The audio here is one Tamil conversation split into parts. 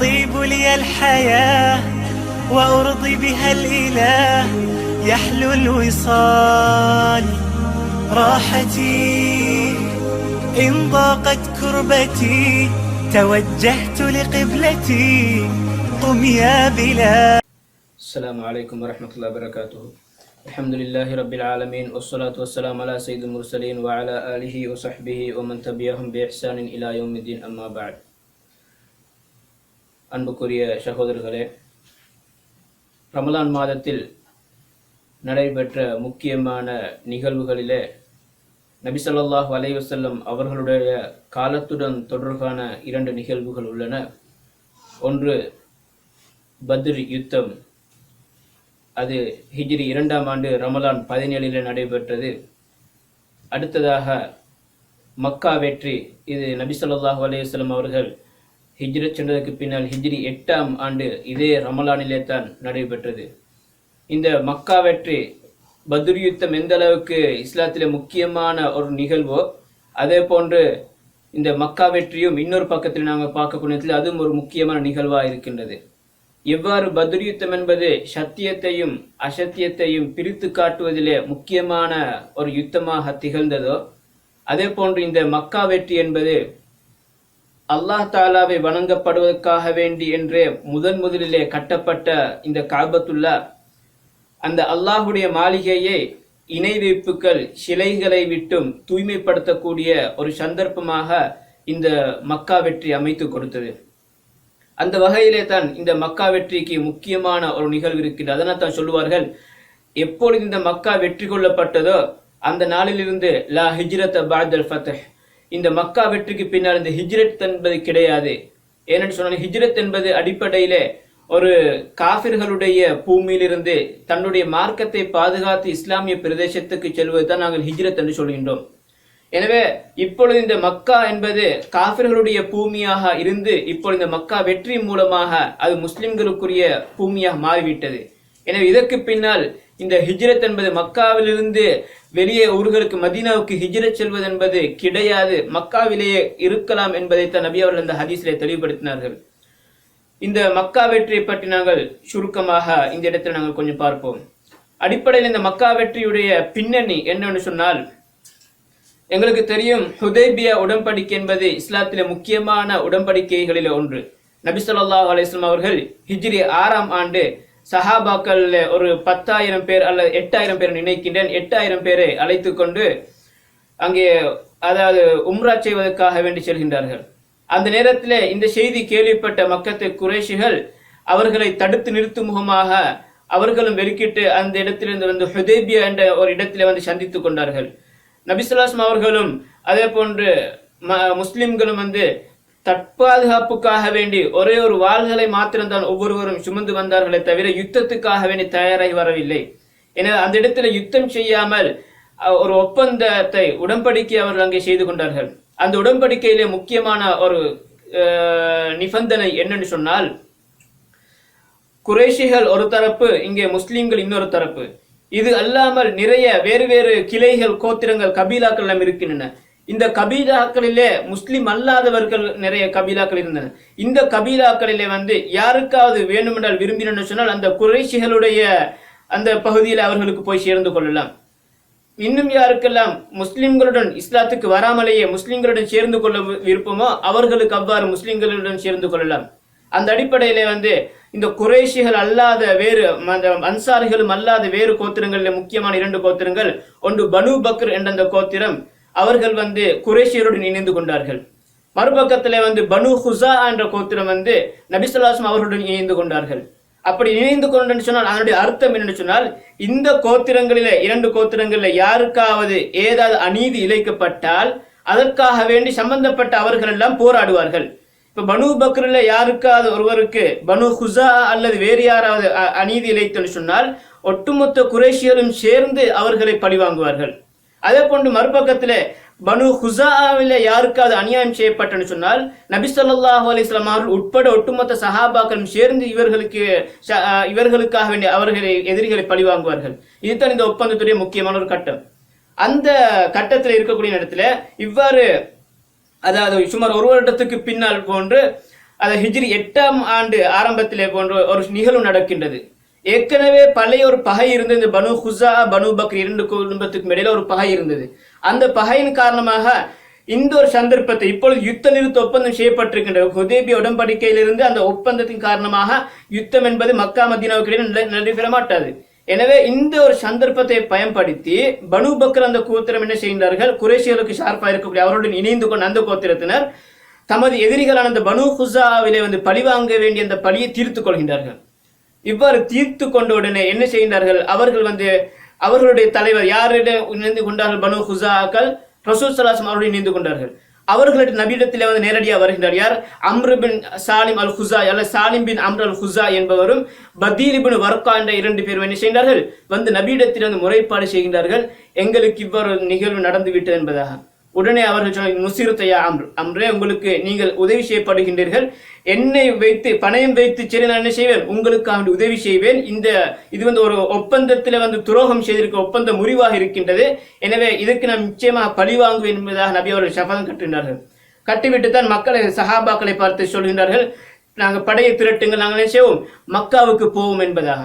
تطيب لي الحياة وأرضي بها الإله يحلو الوصال. راحتي إن ضاقت كربتي توجهت لقبلتي قم يا بلال السلام عليكم ورحمة الله وبركاته. الحمد لله رب العالمين والصلاة والسلام على سيد المرسلين وعلى آله وصحبه ومن تبعهم بإحسان إلى يوم الدين أما بعد. அன்புக்குரிய சகோதரர்களே ரமலான் மாதத்தில் நடைபெற்ற முக்கியமான நிகழ்வுகளிலே நபிசல்லாஹ் ஸல்லல்லாஹு அவர்களுடைய காலத்துடன் தொடர்பான இரண்டு நிகழ்வுகள் உள்ளன. ஒன்று பத்ர் யுத்தம். அது ஹிஜ்ரி இரண்டாம் ஆண்டு ரமலான் பதினேழில் நடைபெற்றது. அடுத்ததாக மக்கா வெற்றி. இது நபி ஸல்லல்லாஹு அலைஹி அவர்கள் ஹிஜ்ரத் சென்றதற்கு பின்னால் ஹிஜ்ரி எட்டாம் ஆண்டு இதே ரமலானிலே தான் நடைபெற்றது. இந்த மக்கா வெற்றி பத்ர் யுத்தம் எந்த அளவுக்கு இஸ்லாத்திலே முக்கியமான ஒரு நிகழ்வோ அதே போன்று இந்த மக்கா வெற்றியும் இன்னொரு பக்கத்தில் நாங்கள் பார்க்கக்கூடிய அதுவும் ஒரு முக்கியமான நிகழ்வாக இருக்கின்றது. எவ்வாறு பத்ர் யுத்தம் என்பது சத்தியத்தையும் அசத்தியத்தையும் பிரித்து காட்டுவதிலே முக்கியமான ஒரு யுத்தமாக திகழ்ந்ததோ அதே போன்று இந்த மக்கா வெற்றி என்பது அல்லாஹ் தாலாவை வணங்கப்படுவதற்காக வேண்டி என்றே முதன் முதலிலே கட்டப்பட்ட இந்த காபத்துல்லா. அந்த அல்லாஹுடைய மாளிகையை இணை வைப்புகள் சிலைகளை விட்டும் தூய்மைப்படுத்தக்கூடிய ஒரு சந்தர்ப்பமாக இந்த மக்கா வெற்றி அமைத்து கொடுத்தது. அந்த வகையிலே தான் இந்த மக்கா வெற்றிக்கு முக்கியமான ஒரு நிகழ்வு இருக்கிறது அதனால் தான் சொல்லுவார்கள் எப்பொழுது இந்த மக்கா வெற்றி கொள்ளப்பட்டதோ அந்த நாளிலிருந்து லா ஹிஜ்ரத் பாதல் ஃபத்தஹ். இந்த மக்கா வெற்றிக்கு பின்னால் இந்த ஹிஜ்ரத் என்பது கிடையாது. ஏனென்று சொன்னால் ஹிஜ்ரத் என்பது அடிப்படையிலே ஒரு காபிர்களுடைய பூமியிலிருந்து தன்னுடைய மார்க்கத்தை பாதுகாத்து இஸ்லாமிய பிரதேசத்துக்கு செல்வது தான் நாங்கள் ஹிஜ்ரத் என்று சொல்கின்றோம். எனவே இப்பொழுது இந்த மக்கா என்பது காபிர்களுடைய பூமியாக இருந்து இப்பொழுது இந்த மக்கா வெற்றி மூலமாக அது முஸ்லிம்களுக்குரிய பூமியாக மாறிவிட்டது. எனவே இதற்கு பின்னால் இந்த ஹிஜ்ரத் என்பது மக்காவிலிருந்து வெளியே ஊர்களுக்கு மதீனாவுக்கு ஹிஜ்ரத் செல்வது என்பது கிடையாது. மக்காவிலேயே இருக்கலாம் என்பதை தான் நபி அவர்கள் இந்த ஹதீஸிலே தெளிவுபடுத்தினார்கள். இந்த மக்கா வெற்றியை பற்றி நாங்கள் சுருக்கமாக இந்த இடத்தில் நாங்கள் கொஞ்சம் பார்ப்போம். அடிப்படையில் இந்த மக்கா வெற்றியுடைய பின்னணி என்னன்னு சொன்னால் எங்களுக்கு தெரியும் ஹுதேபியா உடன்படிக்கை என்பது இஸ்லாத்திலே முக்கியமான உடன்படிக்கைகளில் ஒன்று. நபி ஸல்லல்லாஹு அலிஸ்லாம் அவர்கள் ஹிஜ்ரி ஆறாம் ஆண்டு சஹாபாக்கள் ஒரு பத்தாயிரம் பேர் அல்லது எட்டாயிரம் பேர் நினைக்கின்றேன். எட்டாயிரம் பேரை அழைத்து கொண்டு அங்கே அதாவது உம்ரா செய்வதற்காக வேண்டி செல்கின்றார்கள். அந்த நேரத்தில் இந்த செய்தி கேள்விப்பட்ட மக்கத்து குறைஷிகள் அவர்களை தடுத்து நிறுத்தும் முகமாக அவர்களும் வெளிக்கிட்டு அந்த இடத்திலிருந்து வந்து ஹுதேபியா என்ற ஒரு இடத்திலே வந்து சந்தித்துக் கொண்டார்கள். நபிசுல்லாஸ்மா அவர்களும் அதே போன்று ம- முஸ்லிம்களும் வந்து தற்பாதுகாப்புக்காக வேண்டி ஒரே ஒரு வாள்களை மாத்திரம்தான் ஒவ்வொருவரும் சுமந்து வந்தார்களே தவிர யுத்தத்துக்காக வேண்டி தயாராகி வரவில்லை. எனவே அந்த இடத்துல யுத்தம் செய்யாமல் ஒரு ஒப்பந்தத்தை உடன்படிக்கை அவர்கள் அங்கே செய்து கொண்டார்கள். அந்த உடன்படிக்கையிலே முக்கியமான ஒரு அஹ், நிபந்தனை என்னன்னு சொன்னால் குறைஷிகள் ஒரு தரப்பு இங்கே முஸ்லிம்கள் இன்னொரு தரப்பு. இது அல்லாமல் நிறைய வேறு வேறு கிளைகள் கோத்திரங்கள் கபீலாக்கள் எல்லாம் இருக்கின்றன. இந்த கபீலாக்களிலே முஸ்லிம் அல்லாதவர்கள் நிறைய கபீலாக்கள் இருந்தனர் இந்த கபீலாக்களிலே வந்து யாருக்காவது வேண்டுமென்றால் விரும்பினு சொன்னால் அந்த குறைசிகளுடைய அந்த பகுதியில் அவர்களுக்கு போய் சேர்ந்து கொள்ளலாம். இன்னும் யாருக்கெல்லாம் முஸ்லிம்களுடன் இஸ்லாத்துக்கு வராமலேயே முஸ்லிம்களுடன் சேர்ந்து கொள்ள விருப்பமோ அவர்களுக்கு அவ்வாறு முஸ்லிம்களுடன் சேர்ந்து கொள்ளலாம். அந்த அடிப்படையிலே வந்து இந்த குறைஷிகள் அல்லாத வேறு அன்சாரிகளும் அல்லாத வேறு கோத்திரங்களில் முக்கியமான இரண்டு கோத்திரங்கள் ஒன்று பனு பக்ர் என்ற அந்த கோத்திரம் அவர்கள் வந்து குரேஷியருடன் இணைந்து கொண்டார்கள். மறுபக்கத்திலே வந்து பனு ஹுசா என்ற கோத்திரம் வந்து நபிசுல்லாஸ்ம் அவர்களுடன் இணைந்து கொண்டார்கள். அப்படி இணைந்து கொண்டு சொன்னால் அதனுடைய அர்த்தம் என்னன்னு சொன்னால் இந்த கோத்திரங்களிலே இரண்டு கோத்திரங்களில் யாருக்காவது ஏதாவது அநீதி இழைக்கப்பட்டால் அதற்காக வேண்டி சம்பந்தப்பட்ட அவர்கள் எல்லாம் போராடுவார்கள். இப்ப பனு பக்ரில் யாருக்காவது ஒருவருக்கு பனு ஹுசா அல்லது வேறு யாராவது அநீதி இழைத்தன்னு சொன்னால் ஒட்டுமொத்த குரேஷியரும் சேர்ந்து அவர்களை பழிவாங்குவார்கள். அதே போன்று மறுபக்கத்தில் பனு ஹுசாவில யாருக்காவது அநியாயம் செய்யப்பட்டன்னு சொன்னால் நபி ஸல்லல்லாஹு அவர்கள் உட்பட ஒட்டுமொத்த சஹாபாக்களும் சேர்ந்து இவர்களுக்கு இவர்களுக்காக வேண்டிய அவர்களை எதிரிகளை பழிவாங்குவார்கள் இதுதான் இந்த ஒப்பந்தத்துடைய முக்கியமான ஒரு கட்டம். அந்த கட்டத்தில் இருக்கக்கூடிய இடத்துல இவ்வாறு அதாவது சுமார் ஒரு வருடத்துக்கு பின்னால் போன்று அதை ஹிஜ்ரி எட்டாம் ஆண்டு ஆரம்பத்திலே போன்ற ஒரு நிகழ்வு நடக்கின்றது. ஏற்கனவே பழைய ஒரு பகை இருந்தது. இந்த பனு ஹுசா பனு பக்ர் இரண்டு குடும்பத்துக்கும் இடையில ஒரு பகை இருந்தது. அந்த பகையின் காரணமாக இந்த ஒரு சந்தர்ப்பத்தை இப்பொழுது யுத்த நிறுத்த ஒப்பந்தம் செய்யப்பட்டிருக்கின்ற ஹுதேபி உடன்படிக்கையிலிருந்து அந்த ஒப்பந்தத்தின் காரணமாக யுத்தம் என்பது மக்கா மதீனாவுக்கு இடையே நடைபெற மாட்டாது எனவே இந்த ஒரு சந்தர்ப்பத்தை பயன்படுத்தி பனு பக்கர் அந்த கோத்திரம் என்ன செய்கின்றார்கள்? குரேஷியர்களுக்கு ஷார்ப்பாக இருக்கக்கூடிய அவருடன் இணைந்து கொண்ட அந்த கோத்திரத்தினர் தமது எதிரிகளான அந்த பனு ஹுசாவிலே வந்து பழிவாங்க வேண்டிய அந்த பழியை தீர்த்து கொள்கின்றார்கள். இவ்வாறு தீர்த்து கொண்ட உடனே என்ன செய்கின்றார்கள் அவர்கள் வந்து அவர்களுடைய தலைவர் யாரிடம் இணைந்து கொண்டார்கள்? பனு ஹுசாக்கள் ரசூல் சலாசம் அவருடன் இணைந்து கொண்டார்கள். அவர்களுடைய நபியிடத்திலே வந்து நேரடியாக வருகின்றார். யார்? அம்ரு பின் சாலிம் அல் ஹுசா அல்ல சாலிம் பின் அம்ர் அல் ஹுசா என்பவரும் பதீர் பின் வர்கா என்ற இரண்டு பேரும் என்ன செய்கிறார்கள் வந்து நபியிடத்தில் வந்து முறைப்பாடு செய்கின்றார்கள். எங்களுக்கு இவ்வாறு நிகழ்வு நடந்து விட்டது என்பதாக. உடனே அவர்கள் சொன்னார்கள் நுசிருத்தையா அம்ரு. அம்ரே உங்களுக்கு நீங்கள் உதவி செய்யப்படுகின்றீர்கள். என்னை வைத்து பணயம் வைத்து சரி நான் என்ன செய்வேன். உங்களுக்காக அவன் உதவி செய்வேன். இந்த இது வந்து ஒரு ஒப்பந்தத்தில் வந்து துரோகம் செய்திருக்க ஒப்பந்தம் முறிவாக இருக்கின்றது. எனவே இதுக்கு நான் நிச்சயமாக பழி வாங்குவேன் என்பதாக நபி அவர்கள் சபதம் கட்டுகின்றார்கள். கட்டிவிட்டு தான் மக்களை சஹாபாக்களை பார்த்து சொல்கின்றார்கள் நாங்கள் படையை திரட்டுங்கள் நாங்கள் என்ன செய்வோம்? மக்காவுக்கு போவோம் என்பதாக.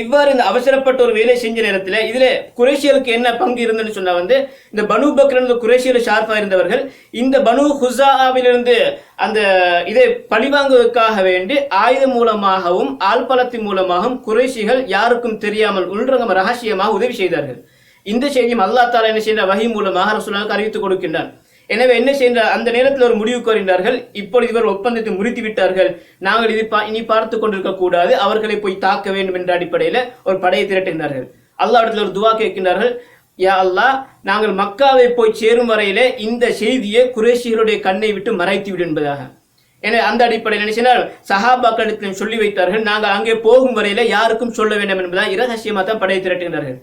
இவ்வாறு இந்த அவசரப்பட்ட ஒரு வேலை செஞ்ச நேரத்தில் இதில் குரேஷியலுக்கு என்ன பங்கு இருந்ததுன்னு சொன்னா வந்து இந்த பனு பக்ரன் குரேஷியில் ஷார்ப்பாக இருந்தவர்கள் இந்த பனு ஹுசாவிலிருந்து அந்த இதை பழிவாங்குவதற்காக வேண்டி ஆயுதம் மூலமாகவும் ஆழ்பலத்தின் மூலமாகவும் குரேஷிகள் யாருக்கும் தெரியாமல் உள்ரங்கம் ரகசியமாக உதவி செய்தார்கள். இந்த செய்தியும் அல்லாஹ் தாலா என்ன செய்த வகை மூலமாக ரசூலுல்லாஹ்வுக்கு அறிவித்துக் கொடுக்கின்றான். எனவே என்ன செய்த அந்த நேரத்தில் ஒரு முடிவுக்கு வருகிறார்கள் இப்பொழுது இவர் ஒப்பந்தத்தை முறித்து விட்டார்கள் நாங்கள் இது பா- இனி பார்த்து கொண்டிருக்க கூடாது. அவர்களை போய் தாக்க வேண்டும் என்ற அடிப்படையில் ஒரு படையை திரட்டுகின்றார்கள் இடத்துல ஒரு துவா கேட்கின்றார்கள். யா அல்லாஹ் நாங்கள் மக்காவை போய் சேரும் வரையிலே இந்த செய்தியை குரேஷிகளுடைய கண்ணை விட்டு மறைத்து விடு என்பதாக. எனவே அந்த அடிப்படையில் நினைச்சினால் சஹாபாக்களிடத்திலும் சொல்லி வைத்தார்கள். நாங்கள் அங்கே போகும் வரையில யாருக்கும் சொல்ல வேண்டும் என்பதாக இரகசியமாக தான் படையை திரட்டுகின்றார்கள்.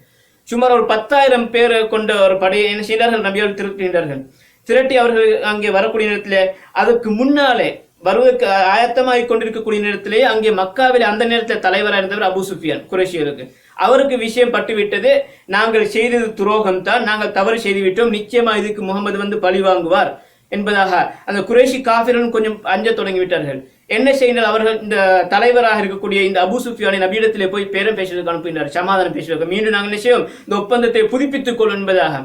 சுமார் ஒரு பத்தாயிரம் பேரை கொண்ட ஒரு படையை என்ன செய்தார்கள்? நபியால் திரட்டுகின்றார்கள் திரட்டி அவர்கள் அங்கே வரக்கூடிய நேரத்தில் அதுக்கு முன்னாலே வருவதற்கு ஆயத்தமாகிக் கொண்டிருக்கக்கூடிய நேரத்திலேயே அங்கே மக்காவில் அந்த நேரத்தில் தலைவராக இருந்தவர் அபு சுஃபியான் குரேஷியருக்கு அவருக்கு விஷயம் பட்டுவிட்டது. நாங்கள் செய்தது துரோகம் தான் நாங்கள் தவறு செய்துவிட்டோம். நிச்சயமா இதுக்கு முகமது வந்து பழி வாங்குவார் என்பதாக அந்த குரேஷி காஃபிரன் கொஞ்சம் அஞ்ச தொடங்கிவிட்டார்கள். என்ன செய்தால் அவர்கள் இந்த தலைவராக இருக்கக்கூடிய இந்த அபு சுஃபியானை நபியிடத்திலே போய் பேரம் பேசுவதற்கு அனுப்புகிறார் சமாதானம் பேசுவதற்கு. மீண்டும் நாங்கள் என்ன செய்வோம்? இந்த ஒப்பந்தத்தை புதுப்பித்துக் கொள்ளும் என்பதாக.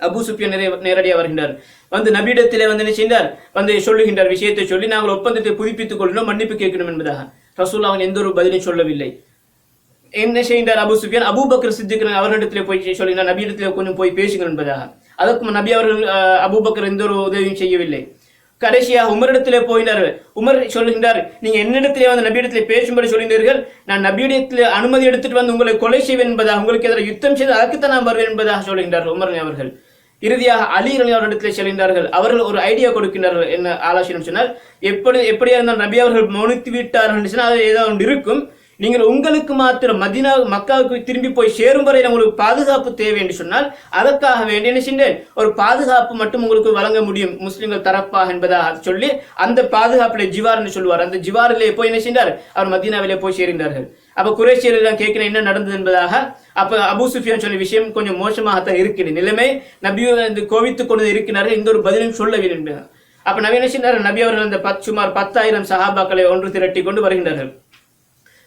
அபு சுஃபியான் நிறைய நேரடியாக வருகின்றார். வந்து நபியிடத்திலே வந்து என்ன செய்தார் வந்து சொல்லுகின்றார் விஷயத்தை சொல்லி நாங்கள் ஒப்பந்தத்தை புதுப்பித்துக் கொள்ளணும் மன்னிப்பு கேட்கணும் என்பதாக. ரசூல் அவன் எந்த ஒரு பதிலும் சொல்லவில்லை. என்ன செய்தார் அபு சுஃபியான்? அபூபக்கர் சித்திக் அவர்களிடத்திலே போய் சொல்லினார் நபியிடத்திலே கொஞ்சம் போய் பேசுங்கள் என்பதாக. அதற்கு நபி அவர்கள் அஹ், அபூபக்கர் எந்த ஒரு உதவியும் செய்யவில்லை. கடைசியாக உமரிடத்திலே போயினார் உமர் சொல்லுகின்றார் நீங்க என்னிடத்திலே வந்து நபியிடத்திலே பேசும்படி சொல்லினீர்கள் நான் நபியிடத்திலே அனுமதி எடுத்துட்டு வந்து உங்களை கொலை செய்வேன் என்பதாக உங்களுக்கு எதிராக யுத்தம் செய்து அதற்குத்தான் நான் வருவேன் என்பதாக சொல்லுகின்றார் உமர் அவர்கள். இறுதியாக அலி அலி அவரிடத்திலே செல்கின்றார்கள். அவர்கள் ஒரு ஐடியா கொடுக்கின்றார்கள். என்ன ஆலோசனை சொன்னால் எப்படி எப்படியா இருந்தால் நபி அவர்கள் மௌனித்து விட்டார்கள் சொன்னால் அது ஏதோ ஒன்று இருக்கும். நீங்கள் உங்களுக்கு மாத்திரம் மதினா மக்காவுக்கு திரும்பி போய் சேரும் வரை உங்களுக்கு பாதுகாப்பு தேவை என்று சொன்னால் அதற்காக வேண்டி என்ன சென்றேன் ஒரு பாதுகாப்பு மட்டும் உங்களுக்கு வழங்க முடியும். முஸ்லிம்கள் தரப்பாக என்பதாக சொல்லி அந்த பாதுகாப்பிலே ஜிவார் என்று சொல்லுவார் அந்த ஜிவாரிலே போய் என்ன செய்தார் அவர் மதினாவிலே போய் சேர்கின்றார்கள். அப்ப குரேஷியர்கள் கேட்கிறேன் என்ன நடந்தது என்பதாக அப்ப அபு சுஃபியான் சொன்ன விஷயம் கொஞ்சம் மோசமாகத்தான் இருக்கிறது நிலைமை. நபி இந்த கோவித்துக் கொண்டு இருக்கிறார்கள் இந்த ஒரு பதிலும் சொல்லவில்லை என்பதாக அப்ப நவீன நபி அவர்கள் அந்த பத் சுமார் பத்தாயிரம் சஹாபாக்களை ஒன்று திரட்டி கொண்டு வருகின்றார்கள்.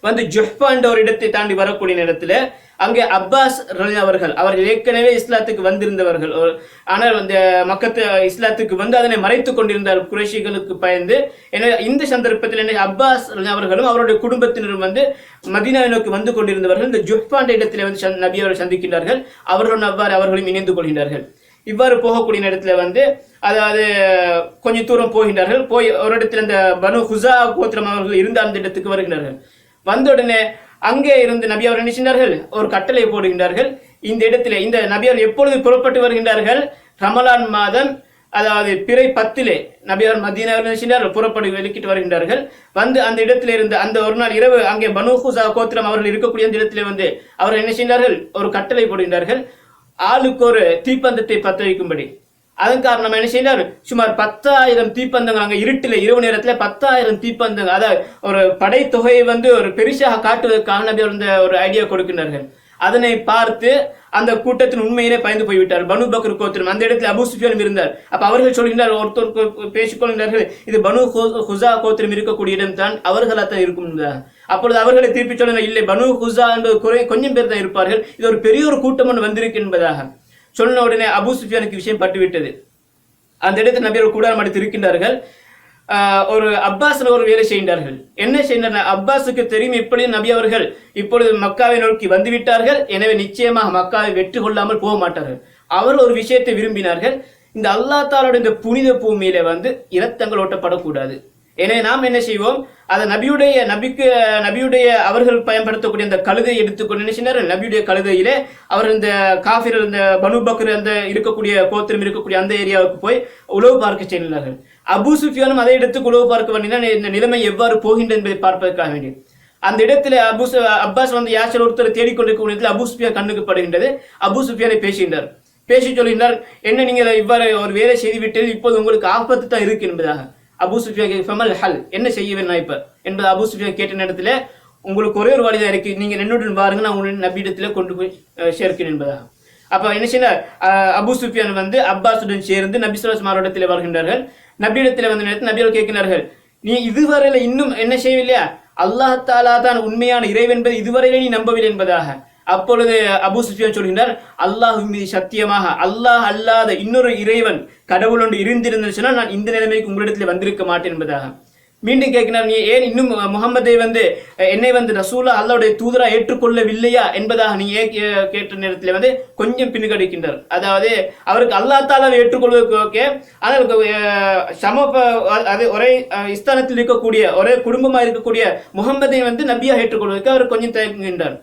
வந்து ஜுஹ்பா என்ற ஒரு இடத்தை தாண்டி வரக்கூடிய நேரத்தில் அங்கே அப்பாஸ் அவர்கள் அவர்கள் ஏற்கனவே இஸ்லாத்துக்கு வந்திருந்தவர்கள். ஆனால் அந்த மக்கத்து இஸ்லாத்துக்கு வந்து அதனை மறைத்துக் கொண்டிருந்தார் குறைஷிகளுக்கு பயந்து. என இந்த சந்தர்ப்பத்தில் என்ன அப்பாஸ் அவர்களும் அவருடைய குடும்பத்தினரும் வந்து மதினா நோக்கி வந்து கொண்டிருந்தவர்கள். இந்த ஜுஹ்பா என்ற இடத்திலே வந்து நபி அவர்கள் சந்திக்கின்றார்கள். அவர்களும் அவ்வாறு அவர்களும் இணைந்து கொள்கின்றார்கள். இவ்வாறு போகக்கூடிய நேரத்தில் வந்து அதாவது கொஞ்சம் தூரம் போகின்றார்கள். போய் ஒரு இடத்துல இந்த பனு ஹுசா கோத்திரம் அவர்கள் இருந்த அந்த இடத்துக்கு வருகின்றார்கள். வந்த உடனே அங்கே இருந்து நபி அவர் என்ன ஒரு கட்டளை போடுகின்றார்கள். இந்த இடத்திலே இந்த நபி அவர் எப்பொழுது புறப்பட்டு வருகின்றார்கள்? ரமலான் மாதம் அதாவது பிறை பத்திலே நபி அவர் மதீனாவில் என்ன புறப்பட்டு வெளிக்கிட்டு வருகின்றார்கள். வந்து அந்த இடத்துல இருந்து அந்த ஒரு நாள் இரவு அங்கே பனுஹூசா கோத்திரம் அவர்கள் இருக்கக்கூடிய அந்த இடத்திலே வந்து அவர்கள் என்ன செய்தார்கள்? ஒரு கட்டளை போடுகின்றார்கள். ஆளுக்கு ஒரு தீப்பந்தத்தை பத்த வைக்கும்படி. அதன் காரணம் என்ன செய்தார்? சுமார் பத்தாயிரம் தீப்பந்தங்கள் அங்கே இருட்டில் இரவு நேரத்தில் பத்தாயிரம் தீப்பந்தங்கள். அதாவது ஒரு படைத்தொகையை வந்து ஒரு பெருசாக காட்டுவதற்காக நபி அவர் இந்த ஒரு ஐடியா கொடுக்கின்றார்கள். அதனை பார்த்து அந்த கூட்டத்தின் உண்மையிலே பயந்து போய்விட்டார் பனு பக்ரு கோத்திரம் அந்த இடத்தில் அபு சுஃபியானும் இருந்தார். அப்போ அவர்கள் சொல்கின்றார் ஒருத்தர் பேசிக்கொள்கிறார்கள் இது பனு ஹுசா கோத்திரம் இருக்கக்கூடிய இடம் தான் அவர்களாக தான் இருக்கும். அப்பொழுது அவர்களை திருப்பி சொல்லுங்கள் இல்லை பனு ஹுசா என்பது குறை கொஞ்சம் பேர் தான் இருப்பார்கள். இது ஒரு பெரிய ஒரு கூட்டம் ஒன்று வந்திருக்கு என்பதாக. சொன்ன உடனே அபூ சுஃபியானுக்கு விஷயம் பட்டுவிட்டது. அந்த இடத்தில் நபியர் கூடாரம் அடித்து இருக்கின்றார்கள். ஒரு அப்பாஸ் ஒரு வேலை செய்கின்றார்கள். என்ன செய்கின்றனர் அப்பாஸுக்கு தெரியும் இப்படி நபி அவர்கள் இப்பொழுது மக்காவை நோக்கி வந்துவிட்டார்கள். எனவே நிச்சயமாக மக்காவை வெற்றி கொள்ளாமல் போக மாட்டார்கள். அவர்கள் ஒரு விஷயத்தை விரும்பினார்கள். இந்த அல்லாஹ் தாலோட இந்த புனித பூமியில வந்து இரத்தங்கள் ஓட்டப்படக்கூடாது. எனவே நாம் என்ன செய்வோம்? அதை நபியுடைய நபிக்கு நபியுடைய அவர்கள் பயன்படுத்தக்கூடிய அந்த கழுதை எடுத்துக்கொண்டு என்ன செய்யினார் நபியுடைய கழுதையிலே அவர் இந்த காஃபிர் இந்த பனு பக்ர் அந்த இருக்கக்கூடிய கோத்திரம் இருக்கக்கூடிய அந்த ஏரியாவுக்கு போய் உளவு பார்க்க சென்றார்கள் அபு சுஃபியானும் அதை எடுத்து உளவு பார்க்க வேண்டினால் இந்த நிலைமை எவ்வாறு போகின்ற என்பதை பார்ப்பதற்காக வேண்டி. அந்த இடத்துல அபு அப்பாஸ் வந்து யாச்சல் ஒருத்தர் தேடிக்கொண்டிருக்க இடத்துல அபு சுஃபியா கண்ணுக்கு படுகின்றது. அபு சுஃபியானை பேசுகின்றார். பேசி சொல்கின்றார் என்ன நீங்கள் இவ்வாறு ஒரு வேலை செய்துவிட்டது இப்போது உங்களுக்கு ஆபத்து தான் இருக்கு என்பதாக. அபு சுஃபியா ஃபெமல் ஹல்? என்ன செய்யவே நான் இப்ப? என்பது அபு சுஃபியா கேட்ட நேரத்துல உங்களுக்கு ஒரே ஒரு வழிதான் இருக்கு. நீங்க என்னுடன் பாருங்க நான் உங்களுடைய நபியிடத்தில் கொண்டு போய் சேர்க்கிறேன் என்பதாக. அப்ப என்ன செய்ய அபு சுஃபியான் வந்து அப்பாஸுடன் சேர்ந்து நபி சுல்லாஸ் இடத்துல வருகின்றார்கள் நபியிடத்தில் வந்த நேரத்தில் நபிகள் கேட்கிறார்கள் நீ இதுவரையில இன்னும் என்ன செய்யவில்லையா? அல்லாஹாலா தான் உண்மையான இறைவன் என்பது இதுவரையில நீ நம்பவில்லை என்பதாக. அப்பொழுது அபு சுஃபியான் சொல்கின்றார் அல்லாஹ் மீது சத்தியமாக அல்லாஹ் அல்லாத இன்னொரு இறைவன் கடவுள் ஒன்று இருந்திருந்தது சொன்னால் நான் இந்த நிலைமைக்கு உங்களிடத்தில் வந்திருக்க மாட்டேன் என்பதாக. மீண்டும் கேட்கிறார் நீ ஏன் இன்னும் முகமதை வந்து என்னை வந்து ரசூலா அல்லாவுடைய தூதரா ஏற்றுக்கொள்ளவில்லையா? என்பதாக நீ ஏன் கே- கேட்ட நேரத்தில் வந்து கொஞ்சம் பின்கடிக்கின்றார் அதாவது அவருக்கு அல்லா தாலாவை ஏற்றுக்கொள்வதற்கு ஓகே ஆனால் சம அது ஒரே இஸ்தானத்தில் ஸ்தானத்தில் இருக்கக்கூடிய ஒரே குடும்பமா இருக்கக்கூடிய முகமதை வந்து நபியாக ஏற்றுக்கொள்வதற்கு அவர் கொஞ்சம் தயங்குகின்றார்.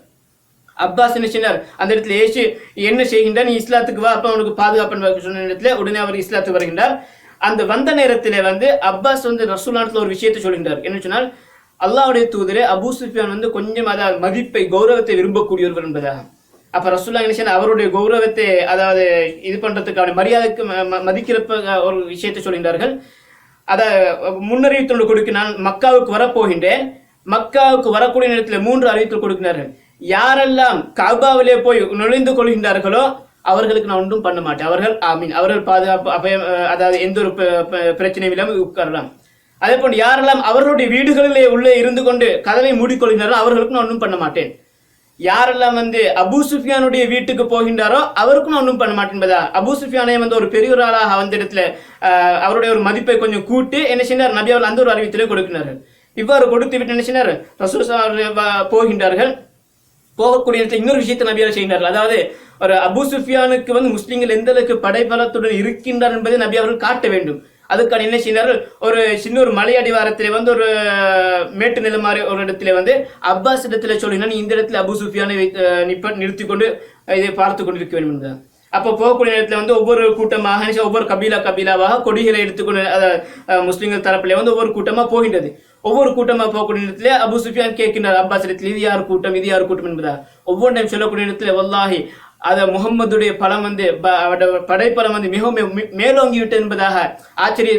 அப்பாஸ் என்ன செய்தார் அந்த இடத்துல ஏசு என்ன செய்கின்றார்? நீ இஸ்லாத்துக்கு வா அப்ப அவனுக்கு பாதுகாப்பு சொன்ன இடத்துல உடனே அவர் இஸ்லாத்துக்கு வருகின்றார். அந்த வந்த நேரத்திலே வந்து அப்பாஸ் வந்து ரசூலானத்தில் ஒரு விஷயத்தை சொல்கின்றார். என்ன சொன்னால் அல்லாஹ்வுடைய தூதரே அபூ சுஃபியான் வந்து கொஞ்சம் அதாவது மதிப்பை கௌரவத்தை விரும்பக்கூடியவர் என்பதாக அப்ப ரசூல்லா என்ன அவருடைய கௌரவத்தை அதாவது இது பண்றதுக்கான மரியாதைக்கு ம- ம- மதிக்கிறப்ப ஒரு விஷயத்தை சொல்கின்றார்கள். அதை முன்னறிவித்தல் கொடுக்க நான் மக்காவுக்கு வரப்போகின்றேன். மக்காவுக்கு வரக்கூடிய நேரத்தில் மூன்று அறிவித்தல் கொடுக்கிறார்கள். யாரெல்லாம் கபாவிலே போய் நுழைந்து கொள்கின்றார்களோ அவர்களுக்கு நான் ஒன்றும் பண்ண மாட்டேன். அவர்கள் ஆமீன் அவர்கள் பாதுகாப்பு அபயம் அதாவது எந்த ஒரு ப- ப- பிரச்சனையும் இல்லாமல் உட்காரலாம். அதே போன்று யாரெல்லாம் அவர்களுடைய வீடுகளிலே உள்ளே இருந்து கொண்டு கதவை மூடிக்கொள்கிறாரோ அவர்களுக்கு நான் ஒன்றும் பண்ண மாட்டேன். யாரெல்லாம் வந்து அபூ சுஃபியானுடைய வீட்டுக்கு போகின்றாரோ அவருக்கும் நான் ஒன்றும் பண்ண மாட்டேன் என்பதா? அபூ சுஃபியானே வந்து ஒரு பெரிய ஒரு ஆளாக வந்த இடத்துல அவருடைய ஒரு மதிப்பை கொஞ்சம் கூட்டி என்ன செய்தார்? நபி அவர்கள் அந்த ஒரு அறிவித்திலே கொடுக்கிறார்கள் இவ்வாறு கொடுத்து விட்டு என்ன செய்தார்? ரசூல் போகின்றார்கள். போகக்கூடிய இடத்துல இன்னொரு விஷயத்தை நபியார் செய்கிறார்கள் அதாவது ஒரு அபு சுஃபியானுக்கு வந்து முஸ்லீம்கள் எந்த அளவுக்கு படைபலத்துடன் இருக்கின்றார் என்பதை நபி அவர்கள் காட்ட வேண்டும். அதுக்கான என்ன செய்தார்கள்? ஒரு சின்ன ஒரு மலை அடிவாரத்தில் வந்து ஒரு மேட்டு நிலம் மாதிரி ஒரு இடத்துல வந்து அப்பாஸ் இடத்துல சொல்லினா நீ இந்த இடத்துல அபு சுஃபியானை நிப்ப நிறுத்தி கொண்டு இதை பார்த்து கொண்டிருக்க வேண்டும் என்றார். அப்போ போகக்கூடிய நேரத்தில் வந்து ஒவ்வொரு கூட்டமாக ஒவ்வொரு கபீலா கபீலாவாக கொடிகளை எடுத்துக்கொண்டு முஸ்லீம்கள் அஹ், தரப்பிலே வந்து ஒவ்வொரு கூட்டமாக போகின்றது. ஒவ்வொரு கூட்டமாக போகக்கூடிய நேரத்தில் அபு சுஃபியான் கேட்கின்றார் அப்பாஸ் இடத்தில் இது யார் கூட்டம்? இது யார் கூட்டம்? என்பதா? ஒவ்வொரு டைம் சொல்லக்கூடிய நேரத்தில் வல்லாஹி அத முகம்மதுடைய பலம் வந்து படைப்பலம் வந்து மிகவும் மேலோங்கி விட்டது என்பதாக ஆச்சரிய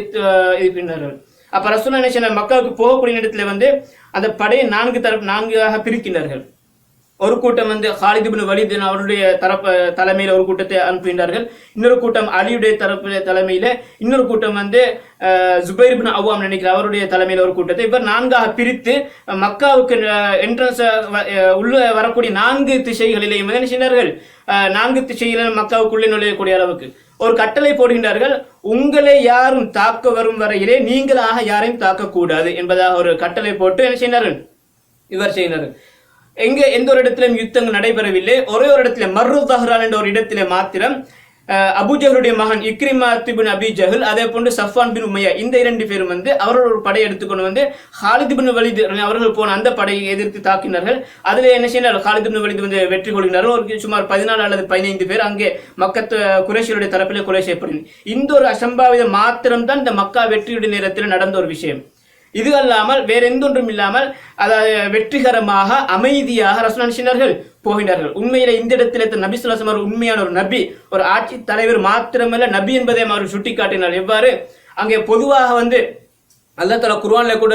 இருக்கின்றார்கள். அப்ப ரசூல் என்ன மக்களுக்கு போகக்கூடிய இடத்துல வந்து அந்த படையை நான்கு தரப்பு நான்காக பிரிக்கின்றார்கள். ஒரு கூட்டம் வந்து ஹாலித் இப்னு வலித் அவருடைய தரப்பு தலைமையில ஒரு கூட்டத்தை அனுப்புகின்றார்கள். இன்னொரு கூட்டம் அலியுடைய தரப்பு தலைமையில் இன்னொரு கூட்டம் வந்து அஹ், ஜுபைர் இப்னு அவ்வாம் நினைக்கிற அவருடைய தலைமையில ஒரு கூட்டத்தை இவர் நான்காக பிரித்து மக்காவுக்கு என்ட்ரன்ஸ் உள்ள வரக்கூடிய நான்கு திசைகளிலேயும் என்ன செய்தார்கள்? அஹ், நான்கு திசைகளில் மக்காவுக்குள்ளே நுழையக்கூடிய அளவுக்கு. ஒரு கட்டளை போடுகின்றார்கள் உங்களை யாரும் தாக்க வரும் வரையிலே நீங்களாக யாரையும் தாக்கக்கூடாது என்பதாக ஒரு கட்டளை போட்டு என்ன செய்தார்கள்? இவர் செய்கிறார்கள் எங்க எந்த ஒரு இடத்திலும் யுத்தங்கள் நடைபெறவில்லை. ஒரே ஒரு இடத்துல மர்ரு தஹ்ரான் என்ற ஒரு இடத்திலே மாத்திரம் அபுஜஹருடைய மகன் இக்ரிமா திபின் அபி ஜஹல் அதே போன்று சஃபான் பின் உமையா இந்த இரண்டு பேரும் வந்து அவர்கள் ஒரு படை எடுத்துக்கொண்டு வந்து ஹாலித் பின் வலித் அவர்கள் போன அந்த படையை எதிர்த்து தாக்கினார்கள். அதில் என்ன செய்தார் ஹாலித் பின் வலித் வந்து வெற்றி கொள்கிறார்கள் ஒரு சுமார் பதினாலு அல்லது பதினைந்து பேர் அங்கே மக்கத்து குரேஷியருடைய தரப்பில் கொலை செய்யப்படுகிறது இந்த ஒரு அசம்பாவிதம் மாத்திரம்தான் இந்த மக்கா வெற்றியுடைய நேரத்தில் நடந்த ஒரு விஷயம். இது அல்லாமல் வேற எந்தொன்றும் இல்லாமல் அதாவது வெற்றிகரமாக அமைதியாக ரசூலினார்கள் போகின்றார்கள். உண்மையில இந்த இடத்துல நபி சுல்லாசம் அவர் உண்மையான ஒரு நபி ஒரு ஆட்சி தலைவர் மாத்திரமல்ல நபி என்பதை அவர் சுட்டிக்காட்டினார். எவ்வாறு? அங்கே பொதுவாக வந்து அல்லா தலா குர்வானில் கூட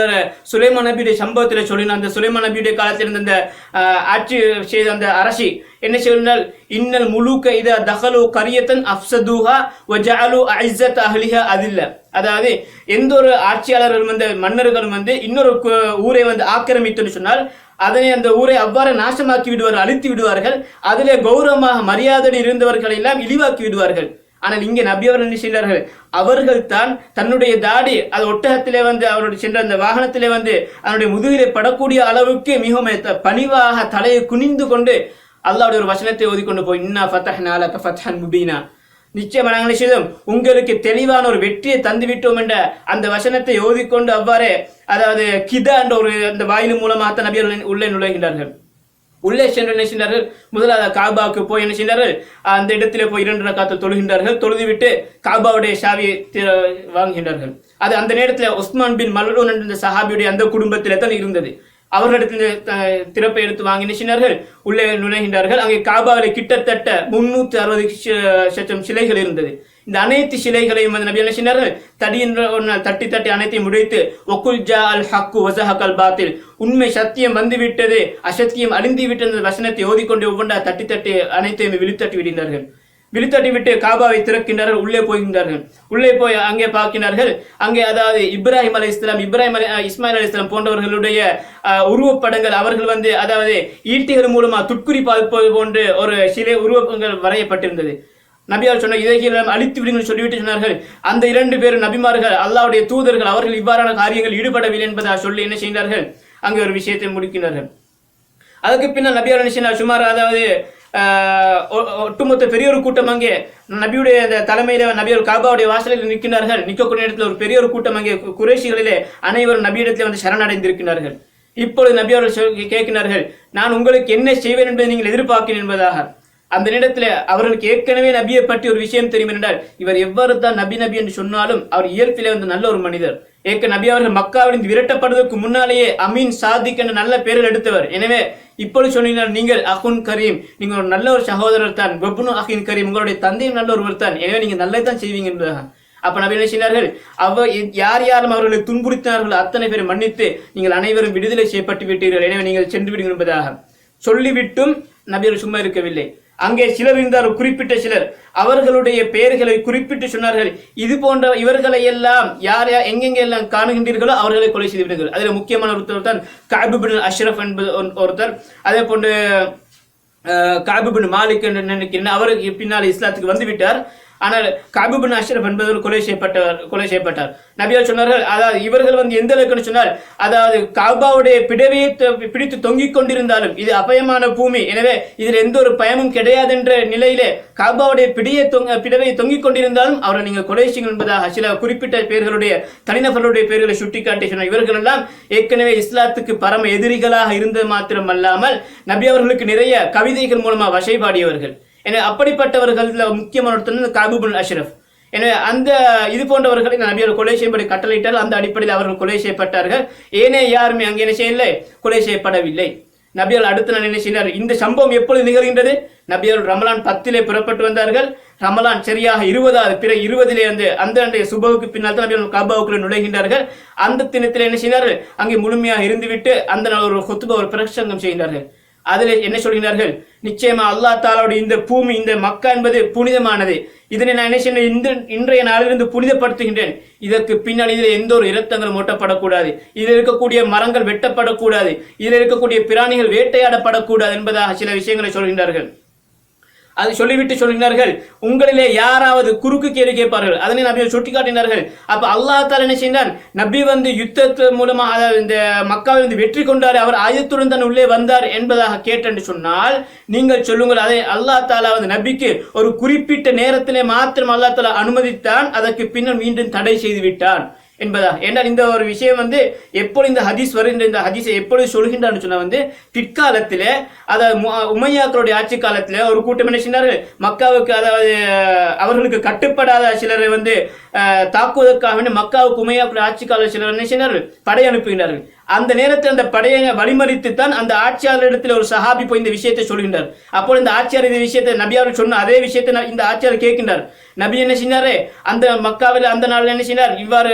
சுலைமான் நபியுடைய சம்பவத்தில் சொல்லின அந்த சுலைமான் நபியுடைய காலத்தில் இருந்த அந்த ஆட்சி செய்த அந்த அரசி என்ன சொல்லினால் இன்னல் முழுக்க இத தஹலு கரியத்தன் அப்சதுஹா வஜாலு ஐசத் அஹ்லிஹா அதில்ல. அதாவது எந்த ஒரு ஆட்சியாளர்களும் வந்து மன்னர்களும் வந்து இன்னொரு ஊரை வந்து ஆக்கிரமித்துன்னு சொன்னால் அதனை அந்த ஊரை அவ்வாறு நாசமாக்கி விடுவார்கள் அழித்து விடுவார்கள் அதிலே கௌரவமாக மரியாதை இருந்தவர்களை எல்லாம் இழிவாக்கி விடுவார்கள். ஆனால் இங்கே நபி அவர்கள் என்ன செய்தார்கள்? அவர்கள் தான் தன்னுடைய தாடி அது ஒட்டகத்திலே வந்து அவருடைய சென்ற அந்த வாகனத்திலே வந்து அதனுடைய முதுகிலே படக்கூடிய அளவுக்கு மிகவும் பணிவாக தலையை குனிந்து கொண்டு அல்லாவுடைய ஒரு வசனத்தை ஓதிக்கொண்டு போய் இன்னா ஃபத்தஹ்னா ஃபத்ஹன் முபீனா. நிச்சயம் நாங்கள் செய்தோம்? உங்களுக்கு தெளிவான ஒரு வெற்றியை தந்து விட்டோம் என்ற அந்த வசனத்தை ஓதிக்கொண்டு அவ்வாறே அதாவது கிதா என்ற ஒரு அந்த வாயிலின் மூலமாக நபி உள்ளே நுழைகின்றார்கள். உள்ளே சென்று என்ன செய்தார்கள் முதலாவது காபாவுக்கு போய் என்ன செய்தார்கள் அந்த இடத்திலே போய் இரண்டு ரக்காத்து தொழுகின்றார்கள். தொழுதுவிட்டு காபாவுடைய சாவியை வாங்குகின்றார்கள். அது அந்த நேரத்தில் உஸ்மான் பின் மலரூன் என்ற சஹாபியுடைய அந்த குடும்பத்திலே தான் இருந்தது. அவர்களிடத்தில் திறப்பை எடுத்து வாங்கி நினைச்சினார்கள் உள்ளே நுழைகின்றார்கள். அங்கே காபாவில் கிட்டத்தட்ட முன்னூத்தி அறுபது லட்சம் சிலைகள் இருந்தது. இந்த அனைத்து சிலைகளையும் வந்து நபி என்ன செய்தார்கள் தடியின்ற ஒரு நாள் தட்டி தட்டி அனைத்தையும் முடித்து ஒக்குல் ஜா அல் ஹக்கு வசஹக்கல் பாத்தில். உண்மை சத்தியம் வந்துவிட்டது. அசத்தியம் அழிந்து விட்டது வசனத்தை ஓதிக்கொண்டு ஒவ்வொன்றா தட்டி தட்டி அனைத்தையும் விழித்தட்டி விடுகிறார்கள் விழித்தட்டி விட்டு காபாவை திறக்கின்றார்கள். உள்ளே போகின்றார்கள். உள்ளே போய் அங்கே பார்க்கின்றார்கள். அங்கே அதாவது இப்ராஹிம் அலி இஸ்லாம் இப்ராஹிம் அலி இஸ்மாயில் அலி இஸ்லாம் போன்றவர்களுடைய அஹ், உருவப்படங்கள் அவர்கள் வந்து அதாவது ஈட்டிகள் மூலமா துட்குறி பார்ப்பது போன்று ஒரு சிலை உருவங்கள் வரையப்பட்டிருந்தது. நபியார் சொன்ன இதைகள் அழித்து விடுங்கள் சொல்லிவிட்டு சொன்னார்கள். அந்த இரண்டு பேரும் நபிமார்கள் அல்லாவுடைய தூதர்கள் அவர்கள் இவ்வாறான காரியங்கள் ஈடுபடவில்லை என்பதாக சொல்லி என்ன செய்கிறார்கள் அங்கே ஒரு விஷயத்தை முடிக்கிறார்கள். அதுக்கு பின்னால் நபியார் என்ன செய்தார்? சுமார் அதாவது ஆஹ், ஒட்டுமொத்த பெரிய ஒரு கூட்டம் அங்கே நபியுடைய அந்த தலைமையில நபியர் காபாவுடைய வாசலில் நிற்கிறார்கள் நிற்கக்கூடிய இடத்துல ஒரு பெரிய ஒரு கூட்டம் அங்கே குறைசிகளிலே குறைஷிகளிலே அனைவரும் நபியிடத்தில் வந்து சரணடைந்திருக்கிறார்கள் இப்பொழுது நபி அவர்கள் கேட்கிறார்கள் நான் உங்களுக்கு என்ன செய்வேன் என்பதை நீங்கள் எதிர்பார்க்கிறேன் என்பதாக. அந்த நேரத்தில் அவர்களுக்கு ஏற்கனவே நபியை பற்றி ஒரு விஷயம் தெரியும் என்றால் இவர் எவ்வாறு தான் நபி நபி என்று சொன்னாலும் அவர் இயல்பிலே வந்து நல்ல ஒரு மனிதர். ஏற்க நபி அவர்கள் மக்காவிலிருந்து விரட்டப்படுவதற்கு முன்னாலேயே அமீன் சாதிக் என்ற நல்ல பெயரில் எடுத்தவர். எனவே இப்பொழுது சொன்னீர்கள் நீங்கள் அஹுன் கரீம் நீங்க ஒரு நல்ல ஒரு சகோதரர் தான் வெப்னு அஹின் கரீம் உங்களுடைய தந்தையும் நல்ல ஒருவர் தான். எனவே நீங்க நல்லதான் செய்வீங்க என்பதாக. அப்ப நபி என்ன செய்தார்கள்? அவ யார் யாரும் அவர்களை துன்புறுத்தினார்கள் அத்தனை பேரை மன்னித்து நீங்கள் அனைவரும் விடுதலை செய்யப்பட்டு விட்டீர்கள். எனவே நீங்கள் சென்று விடுங்கள் என்பதாக. சொல்லிவிட்டும் நபியர் சும்மா இருக்கவில்லை. அங்கே சிலர் இருந்தார் குறிப்பிட்ட சிலர். அவர்களுடைய பெயர்களை குறிப்பிட்டு சொன்னார்கள். இது போன்ற இவர்களை எல்லாம் யார் யார் எங்கெங்கெல்லாம் காணுகின்றீர்களோ அவர்களை கொலை செய்து விடுங்கள். அதில் முக்கியமான ஒருத்தர் தான் காபிபின் அஷ்ரஃப் என்பது ஒன்- ஒருத்தர். அதே போன்று காபிபின் மாலிக் என்று நினைக்கிறேன் அவருக்கு பின்னால் இஸ்லாத்துக்கு வந்துவிட்டார் ஆனால் காபிபின் அஷ்ரப் என்பவர் கொலை செய்யப்பட்டவர் கொலை செய்யப்பட்டார். நபியார் சொன்னார்கள் அதாவது இவர்கள் வந்து எந்த அளவுக்குன்னு சொன்னால் அதாவது காபாவுடைய பிடவையை தொ- பிடித்து தொங்கிக் கொண்டிருந்தாலும் இது அபயமான பூமி. எனவே இதில் எந்த ஒரு பயமும் கிடையாது என்ற நிலையிலே காபாவுடைய பிடியை தொங்க பிடவையை தொங்கிக் கொண்டிருந்தாலும் அவரை நீங்கள் கொலை செய்யுங்கள் என்பதாக சில குறிப்பிட்ட பேர்களுடைய தனிநபர்களுடைய பேர்களை சுட்டிக்காட்டி சொன்னார் இவர்கள் எல்லாம் ஏற்கனவே இஸ்லாத்துக்கு பரம எதிரிகளாக இருந்தது மாத்திரம் அல்லாமல் நபி அவர்களுக்கு நிறைய கவிதைகள் மூலமாக வசைபாடியவர்கள். எனவே அப்படிப்பட்டவர்கள் முக்கியமான ஒருத்தர் காபுபுல் அஷ்ரஃப் எனவே அந்த இது போன்றவர்களை நபியர் கொலை செய்யப்படி கட்டளையிட்டால் அந்த அடிப்படையில் அவர்கள் கொலை செய்யப்பட்டார்கள். ஏனே யாருமே அங்கே என்ன செய்யவில்லை கொலை செய்யப்படவில்லை. நபியால் அடுத்த நாள் என்ன செய்தார்? இந்த சம்பவம் எப்பொழுது நிகழ்கின்றது? நபியால் ரமலான் பத்திலே புறப்பட்டு வந்தார்கள். ரமலான் சரியாக இருபதாவது பிற இருபதிலே அந்த அந்த அன்றைய சுபவுக்கு பின்னால் தான் நபியால் காபாவுக்குள்ளே நுழைகின்றார்கள். அந்த தினத்தில் என்ன செய்தார்கள்? அங்கே முழுமையாக இருந்துவிட்டு அந்த நாள் ஒரு கொத்துபா ஒரு பிரசங்கம் செய்கின்றார்கள். அதில் என்ன சொல்கிறார்கள் நிச்சயமா அல்லாஹ் தாலாவுடைய இந்த பூமி இந்த மக்கா என்பது புனிதமானது. இதனை நான் என்ன செய்ய இந்த இன்றைய நாளிலிருந்து புனிதப்படுத்துகின்றேன். இதற்கு பின்னால் இதில் எந்த ஒரு இரத்தங்களும் ஓட்டப்படக்கூடாது. இதில் இருக்கக்கூடிய மரங்கள் வெட்டப்படக்கூடாது. இதில் இருக்கக்கூடிய பிராணிகள் வேட்டையாடப்படக்கூடாது என்பதாக சில விஷயங்களை சொல்கின்றார்கள். அது சொல்லிவிட்டு சொல்கிறார்கள் உங்களிலே யாராவது குறுக்கு கேள்வி கேட்பார்கள். அதனை நபி சுட்டி காட்டினார்கள் அப்ப அல்லாஹ் தாலா என்ன செய்தார் நபி வந்து யுத்தத்து மூலமாக அதாவது இந்த மக்காவில் வந்து வெற்றி கொண்டார். அவர் ஆயுதத்துடன் தான் உள்ளே வந்தார் என்பதாக கேட்டென்று சொன்னால் நீங்கள் சொல்லுங்கள். அதை அல்லாஹ் தாலா வந்து நபிக்கு ஒரு குறிப்பிட்ட நேரத்திலே மாத்திரம் அல்லாஹ் தாலா அனுமதித்தான். அதற்கு பின்னர் மீண்டும் தடை செய்து விட்டான் என்பதா? ஏன்னால் இந்த ஒரு விஷயம் வந்து எப்பொழுது இந்த ஹதீஸ் வருகின்ற இந்த ஹதீஸை எப்பொழுது சொல்கின்றான்னு சொன்னால் வந்து பிற்காலத்தில் அதாவது உமையாக்களுடைய ஆட்சி காலத்தில் ஒரு கூட்டம் என்ன செய்தார்கள்? மக்காவுக்கு அதாவது அவர்களுக்கு கட்டுப்படாத சிலரை வந்து தாக்குவதற்காக மக்காவுக்கு உமையாக்களுடைய ஆட்சி கால சிலர் என்ன செய்தார்கள்? படை அனுப்புகிறார்கள் அந்த நேரத்தில் அந்த படையை வழிமறித்து தான் அந்த ஆட்சியாளரிடத்தில் ஒரு சஹாபி போய் இந்த விஷயத்தை சொல்கின்றார். அப்போ இந்த ஆட்சியார் இந்த விஷயத்தை நபியார் சொன்ன அதே விஷயத்தை இந்த ஆட்சியார் கேட்கின்றார். நபி என்ன செஞ்சாரு அந்த மக்காவில் அந்த நாளில் என்ன செய்தார்? இவ்வாறு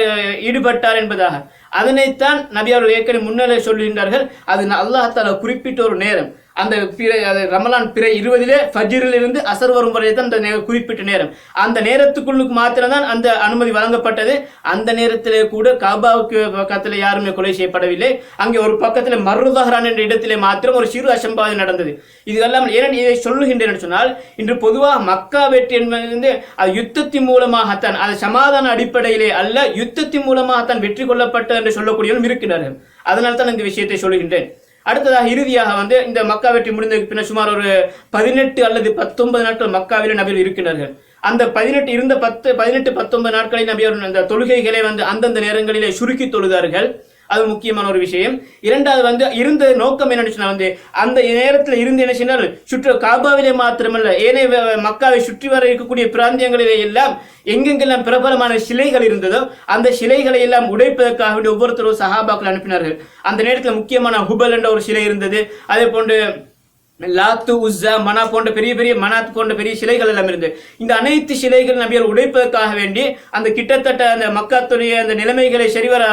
ஈடுபட்டார் என்பதாக. அதனைத்தான் நபியார் ஏற்கனவே முன்னிலை சொல்கின்றார்கள். அது அல்லாஹால குறிப்பிட்ட ஒரு நேரம். அந்த பிற ரமலான் பிற இருபதிலே ஃபஜ்ரிலிருந்து அசர் வரும் வரை தான் அந்த குறிப்பிட்ட நேரம். அந்த நேரத்துக்குள்ளுக்கு மாத்திரம்தான் அந்த அனுமதி வழங்கப்பட்டது. அந்த நேரத்திலே கூட காபாவுக்கு பக்கத்தில் யாருமே கொலை செய்யப்படவில்லை. அங்கே ஒரு பக்கத்தில் மருதஹரான் என்ற இடத்திலே மாத்திரம் ஒரு சிறு அசம்பாவிதம் நடந்தது. இது எல்லாம் ஏன் இதை சொல்லுகின்றேன் என்று சொன்னால் இன்று பொதுவாக மக்கா வெற்றி என்பது வந்து அது யுத்தத்தின் மூலமாகத்தான் அது சமாதான அடிப்படையிலே அல்ல யுத்தத்தின் மூலமாகத்தான் வெற்றி கொள்ளப்பட்டது என்று சொல்லக்கூடியவரும் இருக்கிறார்கள் அதனால்தான் இந்த விஷயத்தை சொல்லுகின்றேன். அடுத்ததாக இறுதியாக வந்து இந்த மக்கா வெற்றி முடிந்ததுக்கு பின்னர் சுமார் ஒரு பதினெட்டு அல்லது பத்தொன்பது நாட்கள் மக்காவில் நபர் இருக்கிறார்கள் அந்த பதினெட்டு இருந்த பத்து பதினெட்டு பத்தொன்பது நாட்களில் நபி அந்த தொழுகைகளை வந்து அந்தந்த நேரங்களிலே சுருக்கி தொழுதார்கள். அது முக்கியமான ஒரு விஷயம். இரண்டாவது வந்து இருந்த நோக்கம் என்னன்னு வந்து அந்த நேரத்தில் இருந்து என்ன சொன்னால் சுற்று காபாவிலே மாத்திரமல்ல ஏனைய மக்காவை சுற்றி வர இருக்கக்கூடிய பிராந்தியங்களிலே எல்லாம் எங்கெங்கெல்லாம் பிரபலமான சிலைகள் இருந்ததோ அந்த சிலைகளை எல்லாம் உடைப்பதற்காக ஒவ்வொருத்தரும் சஹாபாக்கள் அனுப்பினார்கள். அந்த நேரத்தில் முக்கியமான ஹுபல் என்ற ஒரு சிலை இருந்தது. அதே போன்று லாத்து உஸ்ஸா மனா போன்ற பெரிய பெரிய மனாத் போன்ற பெரிய சிலைகள் எல்லாம் இருந்து இந்த அனைத்து சிலைகள் நபியால் உடைப்பதற்காக வேண்டி அந்த கிட்டத்தட்ட அந்த மக்காத்துடைய அந்த நிலைமைகளை சரிவர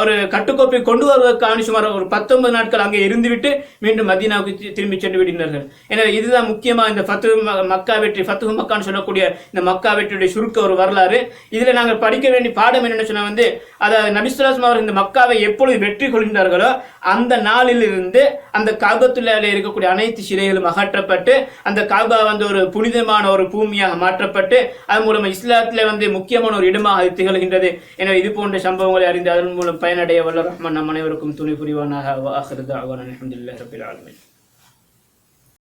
ஒரு கட்டுக்கோப்பை கொண்டு வருவதற்கான சுமார் ஒரு பத்தொன்பது நாட்கள் அங்கே இருந்துவிட்டு மீண்டும் மதீனாவுக்கு திரும்பி சென்று விடுகிறார்கள் எனவே இதுதான் முக்கியமாக இந்த ஃபத்து மக்கா வெற்றி ஃபத்து மக்கான்னு சொல்லக்கூடிய இந்த மக்கா வெற்றியுடைய சுருக்க ஒரு வரலாறு. இதில் நாங்கள் படிக்க வேண்டிய பாடம் என்னென்னு சொன்னால் வந்து அதாவது நபிசுலாஸ்மா அவர் இந்த மக்காவை எப்பொழுது வெற்றி கொள்கின்றார்களோ அந்த நாளிலிருந்து அந்த காபத்துள்ளால இருக்கக்கூடிய அனைத்து சிலைகளும் அகற்றப்பட்டு அந்த காபா வந்து ஒரு புனிதமான ஒரு பூமியாக மாற்றப்பட்டு அது மூலமாக இஸ்லாத்தில் வந்து முக்கியமான ஒரு இடமாக அது திகழ்கின்றது. எனவே இது போன்ற சம்பவங்களை அறிந்து அதன் மூலம் பயனடைய வல்ல ரஹ்மான் நம் அனைவருக்கும் துணை புரிவானாக அஹ்ரதா அவன் அலமதுல்லாஹ் ரபில் ஆலமீன்